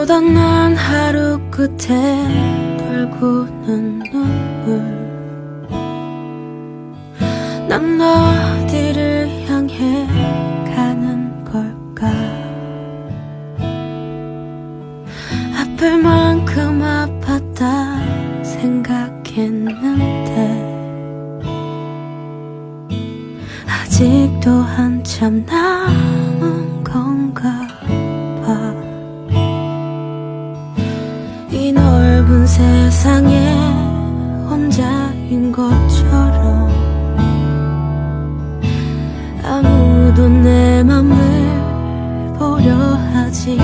고단한 하루 끝에 돌고는 눈물. 난 어디를 향해 가는 걸까? 아플 만큼 아팠다 생각했는데. 아직도 한참 남은 건가 넓은 세상에 혼자인 것처럼 아무도 내 맘을 보려 하지